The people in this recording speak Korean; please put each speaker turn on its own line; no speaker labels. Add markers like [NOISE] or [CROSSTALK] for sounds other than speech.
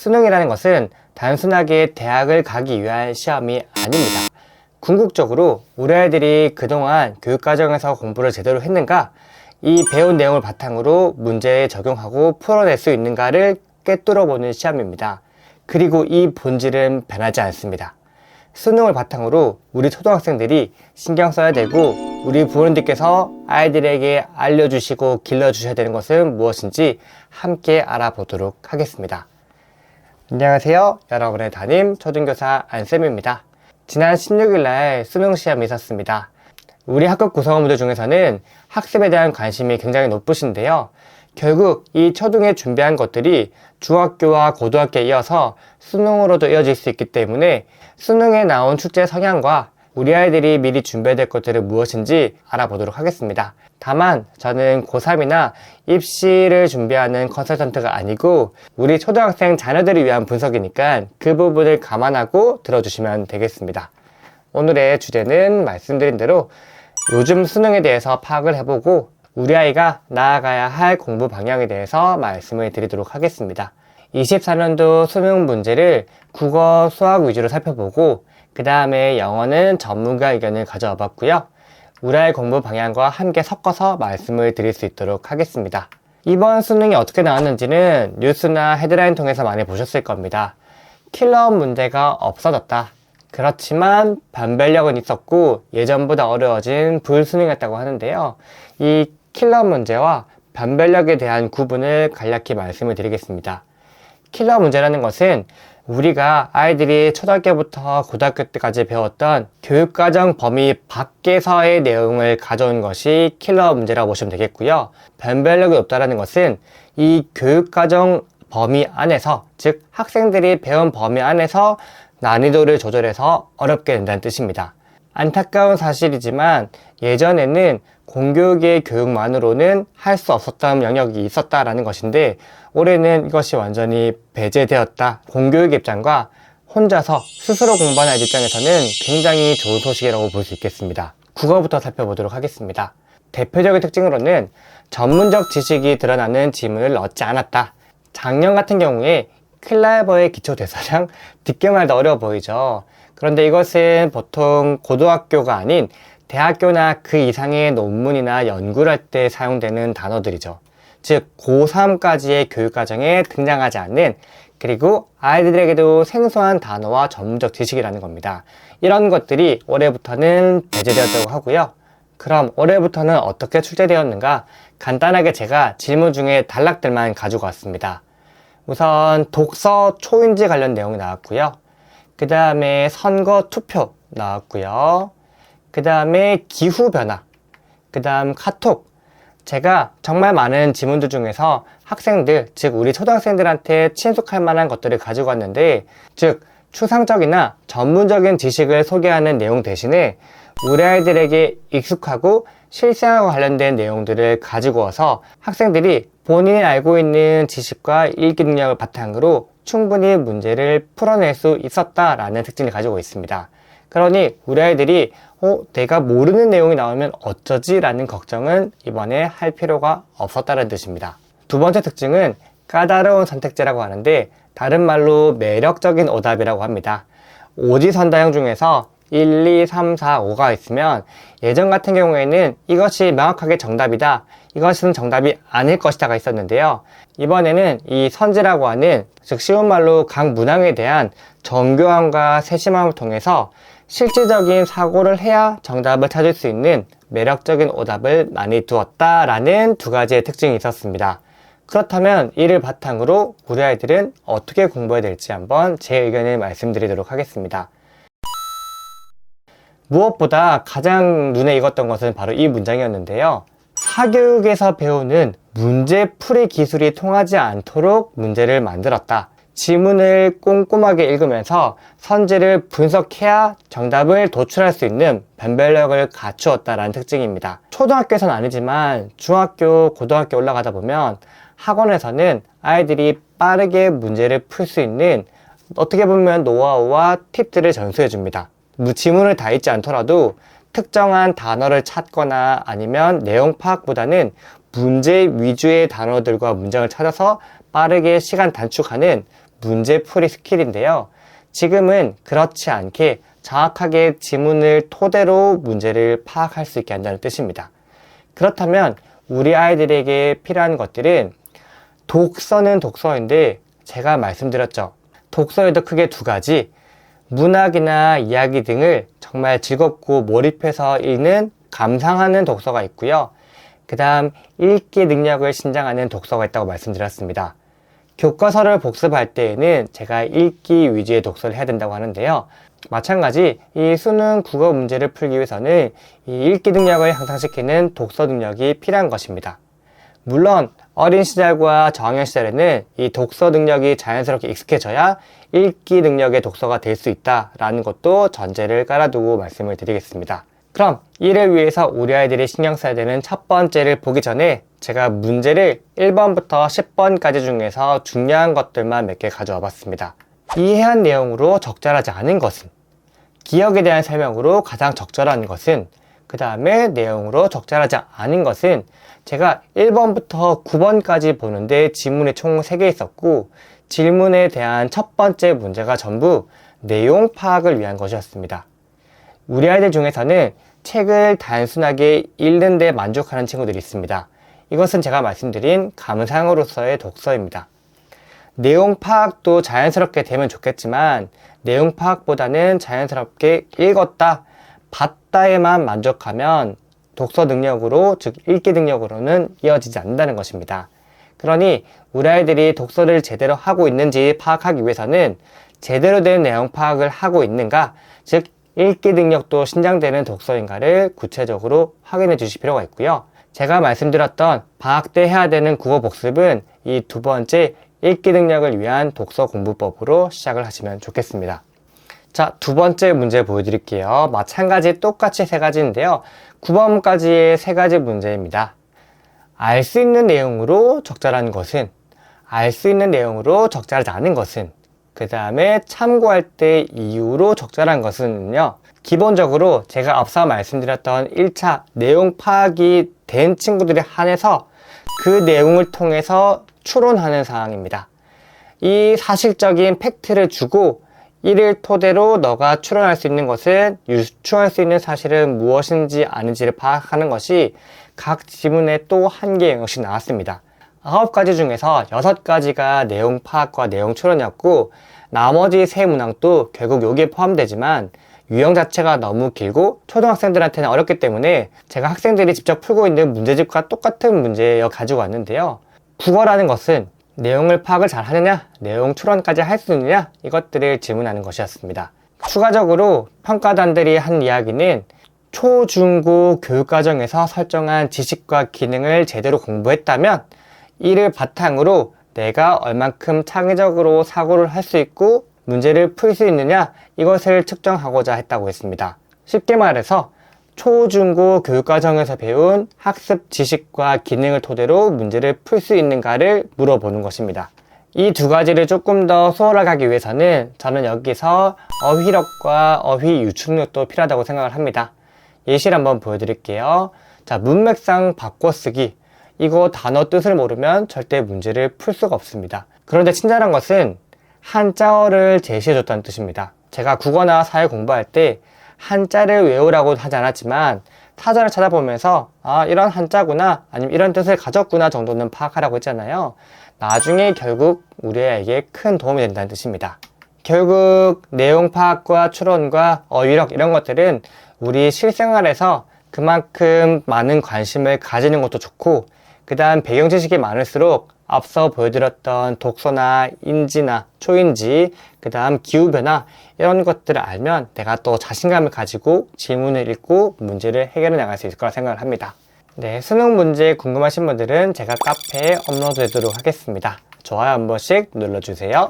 수능이라는 것은 단순하게 대학을 가기 위한 시험이 아닙니다. 궁극적으로 우리 아이들이 그동안 교육과정에서 공부를 제대로 했는가, 이 배운 내용을 바탕으로 문제에 적용하고 풀어낼 수 있는가를 꿰뚫어 보는 시험입니다. 그리고 이 본질은 변하지 않습니다. 수능을 바탕으로 우리 초등학생들이 신경 써야 되고 우리 부모님들께서 아이들에게 알려주시고 길러주셔야 되는 것은 무엇인지 함께 알아보도록 하겠습니다. 안녕하세요. 여러분의 담임 초등교사 안쌤입니다. 지난 16일 날 수능 시험이 있었습니다. 우리 학급 구성원분들 중에서는 학습에 대한 관심이 굉장히 높으신데요. 결국 이 초등에 준비한 것들이 중학교와 고등학교에 이어서 수능으로도 이어질 수 있기 때문에 수능에 나온 출제 성향과 우리 아이들이 미리 준비해야 될 것들은 무엇인지 알아보도록 하겠습니다. 다만 저는 고3이나 입시를 준비하는 컨설턴트가 아니고 우리 초등학생 자녀들을 위한 분석이니까 그 부분을 감안하고 들어주시면 되겠습니다. 오늘의 주제는 말씀드린 대로 요즘 수능에 대해서 파악을 해보고 우리 아이가 나아가야 할 공부 방향에 대해서 말씀을 드리도록 하겠습니다. 24년도 수능 문제를 국어, 수학 위주로 살펴보고 그 다음에 영어는 전문가 의견을 가져와 봤고요. 아이 공부 방향과 함께 섞어서 말씀을 드릴 수 있도록 하겠습니다. 이번 수능이 어떻게 나왔는지는 뉴스나 헤드라인 통해서 많이 보셨을 겁니다. 킬러 문제가 없어졌다. 그렇지만 변별력은 있었고 예전보다 어려워진 불수능이었다고 하는데요. 이 킬러 문제와 변별력에 대한 구분을 간략히 말씀을 드리겠습니다. 킬러 문제라는 것은 우리가 아이들이 초등학교부터 고등학교 때까지 배웠던 교육과정 범위 밖에서의 내용을 가져온 것이 킬러 문제라고 보시면 되겠고요. 변별력이 높다는 것은 이 교육과정 범위 안에서, 즉 학생들이 배운 범위 안에서 난이도를 조절해서 어렵게 된다는 뜻입니다. 안타까운 사실이지만 예전에는 공교육의 교육만으로는 할 수 없었던 영역이 있었다라는 것인데 올해는 이것이 완전히 배제되었다. 공교육 입장과 혼자서 스스로 공부하는 입장에서는 굉장히 좋은 소식이라고 볼 수 있겠습니다. 국어부터 살펴보도록 하겠습니다. 대표적인 특징으로는 전문적 지식이 드러나는 지문을 넣지 않았다. 작년 같은 경우에 클라이버의 기초 대사량 [LAUGHS] 듣기만 해도 어려워 보이죠. 그런데 이것은 보통 고등학교가 아닌 대학교나 그 이상의 논문이나 연구를 할 때 사용되는 단어들이죠. 즉, 고3까지의 교육과정에 등장하지 않는 그리고 아이들에게도 생소한 단어와 전문적 지식이라는 겁니다. 이런 것들이 올해부터는 배제되었다고 하고요. 그럼 올해부터는 어떻게 출제되었는가? 간단하게 제가 질문 중에 단락들만 가지고 왔습니다. 우선 독서 초인지 관련 내용이 나왔고요. 그 다음에 선거 투표 나왔고요. 그 다음에 기후변화, 그 다음 카톡. 제가 정말 많은 지문들 중에서 학생들, 즉 우리 초등학생들한테 친숙할 만한 것들을 가지고 왔는데, 즉 추상적이나 전문적인 지식을 소개하는 내용 대신에 우리 아이들에게 익숙하고 실생활과 관련된 내용들을 가지고 와서 학생들이 본인이 알고 있는 지식과 읽기 능력을 바탕으로 충분히 문제를 풀어낼 수 있었다라는 특징을 가지고 있습니다. 그러니 우리 아이들이 어, 내가 모르는 내용이 나오면 어쩌지? 라는 걱정은 이번에 할 필요가 없었다는 뜻입니다. 두 번째 특징은 까다로운 선택제라고 하는데 다른 말로 매력적인 오답이라고 합니다. 오지선다형 중에서 1, 2, 3, 4, 5가 있으면 예전 같은 경우에는 이것이 명확하게 정답이다. 이것은 정답이 아닐 것이다가 있었는데요. 이번에는 이 선지라고 하는 즉 쉬운 말로 각 문항에 대한 정교함과 세심함을 통해서 실질적인 사고를 해야 정답을 찾을 수 있는 매력적인 오답을 많이 두었다라는 두 가지의 특징이 있었습니다. 그렇다면 이를 바탕으로 우리 아이들은 어떻게 공부해야 될지 한번 제 의견을 말씀드리도록 하겠습니다. 무엇보다 가장 눈에 익었던 것은 바로 이 문장이었는데요. 사교육에서 배우는 문제풀이 기술이 통하지 않도록 문제를 만들었다. 지문을 꼼꼼하게 읽으면서 선지를 분석해야 정답을 도출할 수 있는 변별력을 갖추었다라는 특징입니다. 초등학교에서는 아니지만 중학교, 고등학교 올라가다 보면 학원에서는 아이들이 빠르게 문제를 풀 수 있는 어떻게 보면 노하우와 팁들을 전수해 줍니다. 지문을 다 읽지 않더라도 특정한 단어를 찾거나 아니면 내용 파악보다는 문제 위주의 단어들과 문장을 찾아서 빠르게 시간 단축하는 문제 풀이 스킬인데요. 지금은 그렇지 않게 정확하게 지문을 토대로 문제를 파악할 수 있게 한다는 뜻입니다. 그렇다면 우리 아이들에게 필요한 것들은 독서는 독서인데 제가 말씀드렸죠. 독서에도 크게 두 가지. 문학이나 이야기 등을 정말 즐겁고 몰입해서 읽는 감상하는 독서가 있고요. 그 다음 읽기 능력을 신장하는 독서가 있다고 말씀드렸습니다. 교과서를 복습할 때에는 제가 읽기 위주의 독서를 해야 된다고 하는데요. 마찬가지 이 수능 국어 문제를 풀기 위해서는 이 읽기 능력을 향상시키는 독서 능력이 필요한 것입니다. 물론 어린 시절과 저학년 시절에는 이 독서 능력이 자연스럽게 익숙해져야 읽기 능력의 독서가 될 수 있다라는 것도 전제를 깔아두고 말씀을 드리겠습니다. 그럼 이를 위해서 우리 아이들이 신경 써야 되는 첫 번째를 보기 전에 제가 문제를 1번부터 10번까지 중에서 중요한 것들만 몇 개 가져와 봤습니다. 이해한 내용으로 적절하지 않은 것은 기억에 대한 설명으로 가장 적절한 것은 그 다음에 내용으로 적절하지 않은 것은 제가 1번부터 9번까지 보는데 지문이 총 3개 있었고 질문에 대한 첫 번째 문제가 전부 내용 파악을 위한 것이었습니다. 우리 아이들 중에서는 책을 단순하게 읽는 데 만족하는 친구들이 있습니다. 이것은 제가 말씀드린 감상으로서의 독서입니다. 내용 파악도 자연스럽게 되면 좋겠지만 내용 파악보다는 자연스럽게 읽었다, 봤다에만 만족하면 독서 능력으로, 즉 읽기 능력으로는 이어지지 않는다는 것입니다. 그러니 우리 아이들이 독서를 제대로 하고 있는지 파악하기 위해서는 제대로 된 내용 파악을 하고 있는가, 즉 읽기 능력도 신장되는 독서인가를 구체적으로 확인해 주실 필요가 있고요. 제가 말씀드렸던 방학 때 해야 되는 국어 복습은 이 두 번째 읽기 능력을 위한 독서 공부법으로 시작을 하시면 좋겠습니다. 자, 두 번째 문제 보여드릴게요. 마찬가지 똑같이 세 가지인데요. 9번까지의 세 가지 문제입니다. 알 수 있는 내용으로 적절한 것은, 알 수 있는 내용으로 적절하지 않은 것은, 그 다음에 참고할 때 이유로 적절한 것은요. 기본적으로 제가 앞서 말씀드렸던 1차 내용 파악이 된 친구들에 한해서 그 내용을 통해서 추론하는 상황입니다. 이 사실적인 팩트를 주고 이를 토대로 너가 추론할 수 있는 것은 유추할 수 있는 사실은 무엇인지 아닌지를 파악하는 것이 각 지문에 또 한 개 영역씩 나왔습니다. 아홉 가지 중에서 여섯 가지가 내용 파악과 내용 추론이었고 나머지 세 문항도 결국 여기에 포함되지만 유형 자체가 너무 길고 초등학생들한테는 어렵기 때문에 제가 학생들이 직접 풀고 있는 문제집과 똑같은 문제여 가지고 왔는데요. 국어라는 것은 내용을 파악을 잘 하느냐, 내용 추론까지 할 수 있느냐, 이것들을 질문하는 것이었습니다. 추가적으로 평가단들이 한 이야기는 초, 중, 고 교육과정에서 설정한 지식과 기능을 제대로 공부했다면 이를 바탕으로 내가 얼만큼 창의적으로 사고를 할 수 있고 문제를 풀 수 있느냐 이것을 측정하고자 했다고 했습니다. 쉽게 말해서 초, 중, 고 교육과정에서 배운 학습 지식과 기능을 토대로 문제를 풀 수 있는가를 물어보는 것입니다. 이 두 가지를 조금 더 수월하게 하기 위해서는 저는 여기서 어휘력과 어휘 유출력도 필요하다고 생각을 합니다. 예시를 한번 보여드릴게요. 자, 문맥상 바꿔쓰기. 이거 단어 뜻을 모르면 절대 문제를 풀 수가 없습니다. 그런데 친절한 것은 한자어를 제시해줬다는 뜻입니다. 제가 국어나 사회 공부할 때 한자를 외우라고 하지 않았지만 사전을 찾아보면서 아 이런 한자구나 아니면 이런 뜻을 가졌구나 정도는 파악하라고 했잖아요. 나중에 결국 우리에게 큰 도움이 된다는 뜻입니다. 결국 내용 파악과 추론과 어휘력 이런 것들은 우리 실생활에서 그만큼 많은 관심을 가지는 것도 좋고 그 다음 배경 지식이 많을수록 앞서 보여드렸던 독서나 인지나 초인지 그 다음 기후변화 이런 것들을 알면 내가 또 자신감을 가지고 질문을 읽고 문제를 해결해 나갈 수 있을 거라 생각을 합니다. 네, 수능 문제 궁금하신 분들은 제가 카페에 업로드 되도록 하겠습니다. 좋아요 한 번씩 눌러주세요.